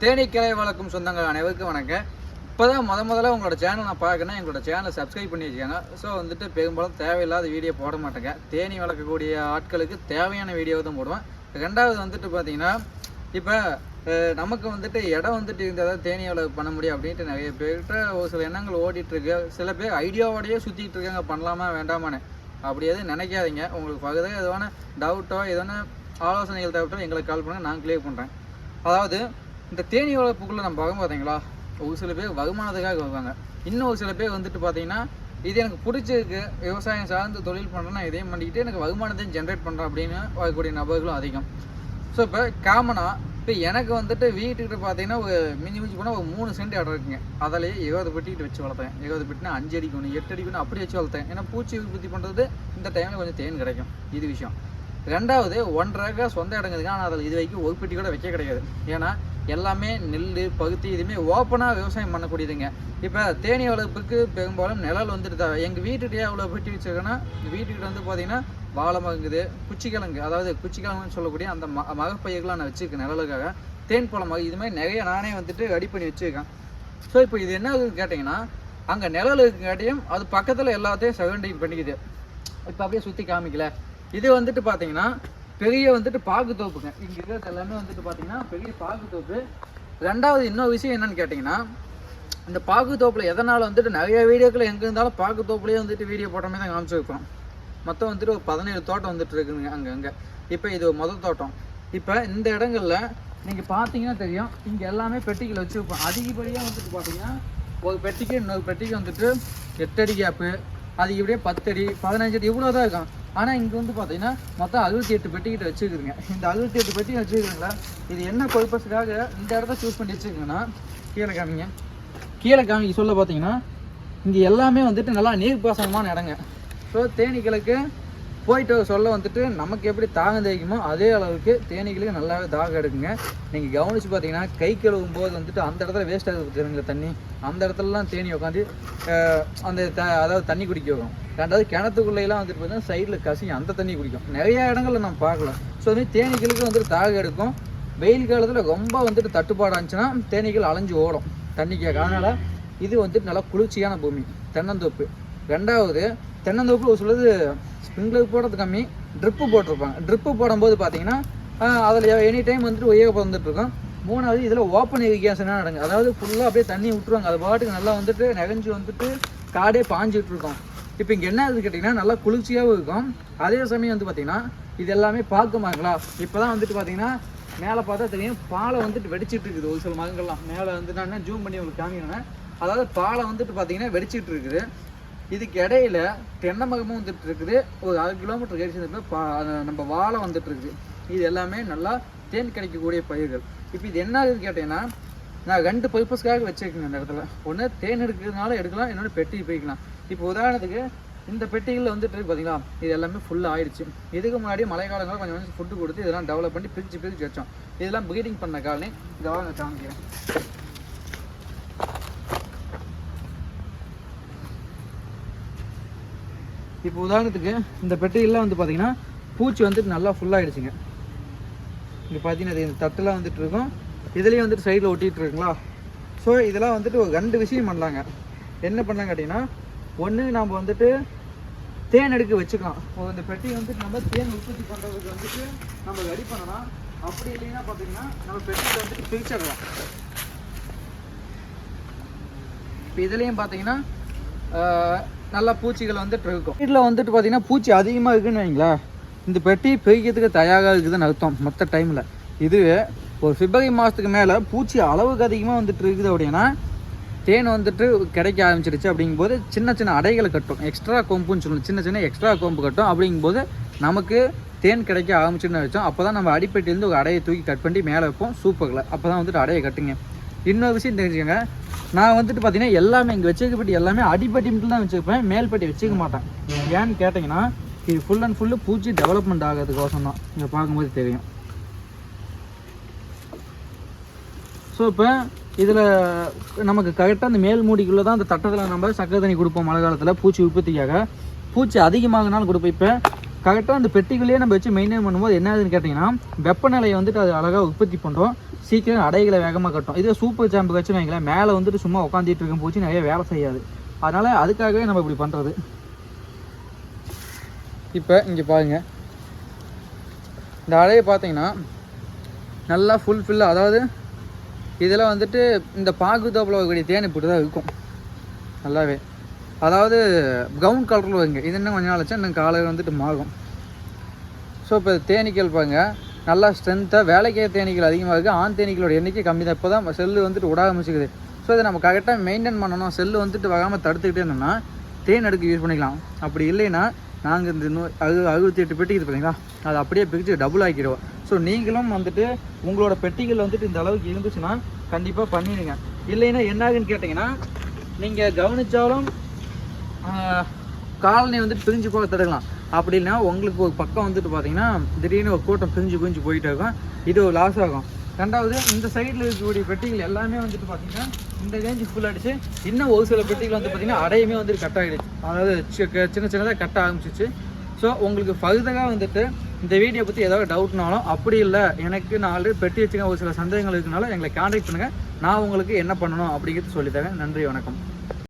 தேனீக்கிளை வளர்க்கும் சொந்தங்கள் அனைவருக்கும் வணக்கம். இப்போ தான் முத முதல்ல உங்களோட சேனல் நான் பார்க்கணும் எங்களோட சேனலை சப்ஸ்கிரைப் பண்ணி வச்சுக்காங்க. ஸோ வந்துட்டு பெரும்பாலும் தேவையில்லாத வீடியோ போட மாட்டேங்க. தேனி வளர்க்கக்கூடிய ஆட்களுக்கு தேவையான வீடியோ தான் போடுவேன். ரெண்டாவது வந்துட்டு பார்த்தீங்கன்னா இப்போ நமக்கு வந்துட்டு இடம் வந்துட்டு இருந்தால் தான் தேனி வளர்ப்பு பண்ண முடியும் அப்படின்ட்டு நிறைய பேர்கிட்ட ஒரு சில எண்ணங்கள் ஓடிட்டுருக்கு. சில பேர் ஐடியாவோடையே சுற்றிட்டு இருக்காங்க. பண்ணலாமா வேண்டாமான்னு. அப்படி எதுவும் நினைக்காதீங்க. உங்களுக்கு பகுதியாக எதுவான டவுட்டோ எதுவான ஆலோசனைகள் தேவைட்டோ எங்களுக்கு கால் பண்ணுங்கள் நான் கிளியர் பண்ணுறேன் அதாவது இந்த தேனி வளர்ப்புக்குள்ளே நம்ம பார்க்க பார்த்தீங்களா ஒரு சில பேர் வருமானத்துக்காக வருவாங்க. இன்னும் ஒரு சில பேர் வந்துட்டு பார்த்தீங்கன்னா இது எனக்கு பிடிச்சிருக்கு விவசாயம் சார்ந்து தொழில் பண்ணுறேன்னா இதையும் பண்ணிக்கிட்டு எனக்கு வருமானத்தையும் ஜென்ரேட் பண்ணுறேன் அப்படின்னு வரக்கூடிய நபர்களும் அதிகம். ஸோ இப்போ காமனாக இப்போ எனக்கு வந்துட்டு வீட்டுக்கிட்ட பார்த்தீங்கன்னா ஒரு மிஞ்சி மிஞ்சி போனால் ஒரு மூணு சென்ட் இடம் இருக்குங்க. அதிலேயே இருபது பெட்டிக்கிட்டு வச்சு வளர்த்தேன். இருபது பெட்டினா அஞ்சு அடிக்கு ஒன்று எட்டு அடிக்கு ஒன்று அப்படி வச்சு வளர்த்தேன். ஏன்னா பூச்சி உற்பத்தி பண்ணுறது இந்த டைமில் கொஞ்சம் தேன் கிடைக்கும். இது விஷயம். ரெண்டாவது ஒன்றரை சொந்த சொந்த இடங்குதுங்க ஆனால் அதில் இது வரைக்கும் ஒரு பெட்டி கூட வைக்க கிடையாது. ஏன்னா எல்லாமே நெல் பகுத்தி இதுவுமே ஓப்பனாக விவசாயம் பண்ணக்கூடியதுங்க. இப்போ தேனி வளர்ப்புக்கு பெரும்பாலும் நிழல் வந்துட்டு தான். எங்கள் வீட்டுக்கிட்டே அவ்வளோ பெட்டி வச்சிருக்கேன்னா வீட்டுக்கிட்ட வந்து பார்த்தீங்கன்னா வாழை மகுது குச்சிக்கிழங்கு. அதாவது குச்சிக்கிழங்குன்னு சொல்லக்கூடிய அந்த ம மகப்பயிர்களாக நான் வச்சுருக்கேன் நிழலுக்காக. தேன் பழமாக இது மாதிரி நிறைய நானே வந்துட்டு ரெடி பண்ணி வச்சுருக்கேன். ஸோ இப்போ இது என்ன ஆகுதுன்னு கேட்டிங்கன்னா அங்கே நிழல் இருக்காட்டியும் அது பக்கத்தில் எல்லாத்தையும் சரௌண்டிங் பண்ணிக்குது. இப்போ அப்படியே சுற்றி காமிக்கல. இது வந்துட்டு பார்த்தீங்கன்னா பெரிய வந்துட்டு பாகு தோப்புங்க. இங்கே இருக்கிறது எல்லாமே வந்துட்டு பார்த்தீங்கன்னா பெரிய பாகு தோப்பு. ரெண்டாவது இன்னொரு விஷயம் என்னன்னு கேட்டிங்கன்னா இந்த பாகு தோப்பில் எதனால் வந்துட்டு நிறைய வீடியோக்கள் எங்கே இருந்தாலும் பாகு தோப்புலேயே வந்துட்டு வீடியோ போட்ட மாதிரி தான் காமிச்சிருக்கோம் மொத்தம் வந்துட்டு ஒரு பதினேழு தோட்டம் வந்துட்டு இருக்குங்க அங்கே அங்கே. இப்போ இது ஒரு முதல் தோட்டம். இப்போ இந்த இடங்கள்ல நீங்கள் பார்த்தீங்கன்னா தெரியும் இங்கே எல்லாமே பெட்டிகள் வச்சுருப்போம் அதிகப்படியாக வந்துட்டு பார்த்தீங்கன்னா ஒரு பெட்டிக்கு இன்னொரு பெட்டிக்கு வந்துட்டு எட்டு அடி கேப்பு அது இப்படியே பத்து அடி பதினஞ்சு அடி இவ்வளோ தான் இருக்கும். ஆனால் இங்கே வந்து பார்த்தீங்கன்னா மொத்தம் அறுபத்தி எட்டு பெட்டிக்கிட்ட வச்சுருக்குதுங்க. இந்த அறுபத்தி எட்டு பெட்டி வச்சுருக்குங்களா இது என்ன பர்பஸ்க்காக இந்த இடத்த சூஸ் பண்ணி வச்சுருக்கீங்கன்னா கீழே காமிங்க. கீழே காமிக்க சொல்ல பார்த்தீங்கன்னா இங்கே எல்லாமே வந்துட்டு நல்லா நீர் பாசனமான இடங்க. ஸோ தேனீக்களுக்கு போயிட்டு சொல்ல வந்துட்டு நமக்கு எப்படி தாகம் தேய்க்குமோ அதே அளவுக்கு தேனீக்களுக்கு நல்லாவே தாகம் எடுக்குங்க. நீங்கள் கவனித்து பார்த்தீங்கன்னா கை கழுவும் போது வந்துட்டு அந்த இடத்துல வேஸ்ட் ஆகுது தெரியுங்க தண்ணி? அந்த இடத்துலலாம் தேனி உட்காந்து அந்த த அதாவது தண்ணி குடிக்க வரும் ரெண்டாவது கிணத்துக்குள்ளேலாம் வந்துட்டு பார்த்தீங்கன்னா சைடில் கசியும் அந்த தண்ணி குடிக்கும். நிறைய இடங்களில் நம்ம பார்க்கலாம் ஸோ வந்து தேனீக்களுக்கு வந்துட்டு தாக எடுக்கும். வெயில் காலத்தில் ரொம்ப வந்துட்டு தட்டுப்பாடு இருந்துச்சுன்னா தேனீக்கள் அலைஞ்சு ஓடும். தண்ணிக்காக அதனால் இது வந்துட்டு நல்லா குளிர்ச்சியான பூமி. தென்னந்தோப்பு. ரெண்டாவது தென்னந்தோப்பு ஒரு சிலது போடுறது கம்மி. ட்ரிப்பு போட்டிருப்பாங்க. ட்ரிப்பு போடும்போது பார்த்தீங்கன்னா அதில் எனி டைம் வந்துட்டு ஒய்யாக பிறந்துட்டுருக்கும் மூணாவது இதில் ஓப்பன் இரிகேஷனாக நடங்க அதாவது ஃபுல்லாக அப்படியே தண்ணி விட்டுருவாங்க. அது பாட்டுக்கு நல்லா வந்துட்டு நெகஞ்சு வந்துட்டு காடே பாஞ்சிட்டு இப்போ இங்கே என்ன ஆகுது கேட்டிங்கன்னா நல்லா குளிர்ச்சியாகவும் இருக்கும். அதே சமயம் வந்து பார்த்திங்கன்னா இது எல்லாமே பார்க்குமாங்களா இப்போ தான் வந்துட்டு பார்த்தீங்கன்னா மேலே பார்த்தா தெரியும் பாலை வந்துட்டு வெடிச்சிட்டு இருக்குது. ஒரு சில மரங்கள்லாம். மேலே வந்து நான் ஜூம் பண்ணி உங்களுக்கு காமிக்கிறேன். அதாவது பாலை வந்துட்டு பார்த்தீங்கன்னா வெடிச்சிட்டு இருக்குது. இதுக்கு இடையில தென்னை மரமும் வந்துட்டு இருக்குது. ஒரு அரை கிலோமீட்டர் கழிச்சு பா நம்ம வாழை வந்துட்டு இருக்குது. இது எல்லாமே நல்லா தேன் கிடைக்கக்கூடிய பயிர்கள். இப்போ இது என்ன ஆகுதுன்னு கேட்டிங்கன்னா நான் ரெண்டு பர்பஸ்க்காக வச்சுருக்கேன் இந்த இடத்துல. ஒன்று தேன் எடுக்கிறதுனால எடுக்கலாம். இன்னொன்று பெட்டி போய்க்கலாம். இப்போ உதாரணத்துக்கு இந்த பெட்டிகளில் வந்துட்டு இருக்கு பார்த்தீங்களா இது எல்லாமே ஃபுல்லாக ஆயிடுச்சு. இதுக்கு முன்னாடி மழை காலங்களில் கொஞ்சம் கொஞ்சம் ஃபுட்டு கொடுத்து இதெல்லாம் டெவலப் பண்ணி பிரித்து பிரித்து வச்சோம். இதெல்லாம் ப்ரீடிங் பண்ண காலனி இதெல்லாம் நான் காமிக்கிறேன். இப்போ உதாரணத்துக்கு இந்த பெட்டியெல்லாம் வந்து பார்த்தீங்கன்னா பூச்சி வந்துட்டு நல்லா ஃபுல்லாகிடுச்சுங்க இங்கே பார்த்தீங்கன்னா இது இந்த தட்டெல்லாம் வந்துட்டு இருக்கும். இதுலேயும் வந்துட்டு சைடில் ஒட்டிகிட்டு இருக்குங்களா? ஸோ இதெல்லாம் வந்துட்டு ஒரு ரெண்டு விஷயம் பண்ணலாங்க. என்ன பண்ணலாம் கேட்டிங்கன்னா ஒன்று நம்ம வந்துட்டு தேன் எடுக்க வச்சுக்கலாம். இப்போ இந்த பெட்டி வந்துட்டு நம்ம தேன் உற்பத்தி பண்ணுறதுக்கு வந்துட்டு நம்ம ரெடி பண்ணலாம் அப்படி இல்லைன்னா பார்த்தீங்கன்னா நம்ம பெட்டியில் வந்துட்டு பிரிச்சிடலாம் இப்போ இதுலேயும் பார்த்தீங்கன்னா நல்லா பூச்சிகள் வந்துட்டு இருக்கும். வீட்டில் வந்துட்டு பார்த்தீங்கன்னா பூச்சி அதிகமாக இருக்குன்னு வைங்களேன். இந்த பெட்டி பிரிக்கிறதுக்கு தயாராக இருக்குதுன்னு அர்த்தம் மற்ற டைமில் இதுவே ஒரு பிப்ரவரி மாதத்துக்கு மேலே பூச்சி அளவுக்கு அதிகமாக வந்துட்டு இருக்குது அப்படின்னா தேன் வந்துட்டு கிடைக்க ஆரம்பிச்சிருச்சு அப்படிங்கும்போது சின்ன சின்ன அடைகளை கட்டும். எக்ஸ்ட்ரா கொம்புன்னு சொல்லணும் சின்ன சின்ன எக்ஸ்ட்ரா கொம்பு கட்டும். அப்படிங்கும்போது நமக்கு தேன் கிடைக்க ஆரம்பிச்சுன்னு வச்சோம் அப்போ தான் நம்ம அடிப்பட்டிலேருந்து ஒரு அடையை தூக்கி கட் பண்ணி மேலே வைப்போம். சூப்பரில் அப்போ தான் வந்துட்டு அடையை கட்டுங்க. இன்னொரு விஷயம் தெரிஞ்சுக்கோங்க. நான் வந்துட்டு பார்த்தீங்கன்னா எல்லாமே இங்கே வச்சுக்கப்பட்டி எல்லாமே அடிப்பட்டி மட்டும் தான் வச்சுருப்பேன். மேல்பட்டி வச்சுக்க மாட்டேன். ஏன்னு கேட்டிங்கன்னா இது ஃபுல் அண்ட் ஃபுல்லு பூச்சி டெவலப்மெண்ட் ஆகிறதுக்கோசம் தான். இங்கே பார்க்கும்போது தெரியும். ஸோ இப்போ இதில் நமக்கு கரெக்டாக அந்த மேல் மூடிக்குள்ளே தான் அந்த தட்டத்தில் நம்ம சக்கரை தண்ணி கொடுப்போம் மழை காலத்தில் பூச்சி உற்பத்திக்காக. பூச்சி அதிகமாகனாலும் கொடுப்போம். இப்போ கரெக்டாக அந்த பெட்டிக்குள்ளேயே நம்ம வச்சு மெயின்டைன் பண்ணும்போது என்ன ஆகுதுன்னு கேட்டிங்கன்னா வெப்பநிலையை வந்துட்டு அது அழகாக உற்பத்தி பண்ணுறோம் சீக்கிரம் அடைகளை வேகமாக கட்டும் இதே சூப்பர் சாம்பு வச்சு வைங்களேன். மேலே வந்துட்டு சும்மா உட்காந்துட்டு இருக்கும் பூச்சி நிறைய வேலை செய்யாது. அதனால் அதுக்காகவே நம்ம இப்படி பண்ணுறது இப்போ இங்கே பாருங்க. இந்த அடையை பார்த்தீங்கன்னா நல்லா ஃபுல்ஃபில்லாக அதாவது இதில் வந்துட்டு இந்த பாகு தோப்பில் வரக்கூடிய தேன் இப்படி தான் இருக்கும். நல்லாவே. அதாவது கவுன் கலரில் வைங்க. இது இன்னும் கொஞ்ச நாள் வச்சா இன்னும் காலையில் வந்துட்டு மாறும். ஸோ இப்போ தேனீக்கள் பாருங்க. நல்லா ஸ்ட்ரென்த்தாக வேலைக்கே தேனீக்கள் அதிகமாக இருக்குது ஆண் தேனீக்களோட எண்ணிக்கை கம்மி தான். இப்போ தான் செல்லு வந்துட்டு விட ஆரம்பிச்சுக்குது ஸோ இதை நம்ம கரெக்டாக மெயின்டைன் பண்ணணும். செல்லு வந்துட்டு வராமல் தடுத்துக்கிட்டே இருந்தோம்னா தேன் எடுக்க யூஸ் பண்ணிக்கலாம். அப்படி இல்லைன்னா நாங்கள் இந்த நூ அறு அறுபத்தி எட்டு பெட்டிக்கு பார்த்தீங்களா அதை அப்படியே பிரித்து டபுள் ஆக்கிடுவோம். ஸோ நீங்களும் வந்துட்டு உங்களோட பெட்டிகள் வந்துட்டு இந்த அளவுக்கு இருந்துச்சுன்னா கண்டிப்பாக பண்ணிடுங்க. இல்லைன்னா என்ன ஆகுன்னு கேட்டிங்கன்னா நீங்கள் கவனித்தாலும் காலனி வந்துட்டு பிரிஞ்சு போக தடுக்கலாம். அப்படி இல்லைன்னா உங்களுக்கு ஒரு பக்கம் வந்துட்டு பார்த்தீங்கன்னா திடீர்னு ஒரு கூட்டம் பிரிஞ்சு பிரிஞ்சு போயிட்டு இருக்கும். இது ஒரு லாஸ் ஆகும். ரெண்டாவது இந்த சைடில் இருக்கக்கூடிய பெட்டிகள் எல்லாமே வந்துட்டு பார்த்தீங்கன்னா இந்த ரேஞ்சு ஃபுல் அடிச்சு இன்னும் ஒரு சில பெட்டிகள் வந்து பார்த்தீங்கன்னா அடையுமே வந்துட்டு கட் ஆகிடுச்சு அதாவது சி- சின்ன சின்னதாக கட்ட ஆரம்பிச்சிச்சு. ஸோ உங்களுக்கு ஃபர்தராக வந்துட்டு இந்த வீடியோ பற்றி ஏதாவது டவுட்னாலும் அப்படி இல்லை எனக்கு நான் ஆல்ரெடி பெட்டி வச்சுக்க ஒரு சில சந்தேகங்கள் இருக்கனால எங்களை கான்டாக்ட் பண்ணுங்கள் நான் உங்களுக்கு என்ன பண்ணணும் அப்படிங்கிறது சொல்லித்தரேன். நன்றி வணக்கம்.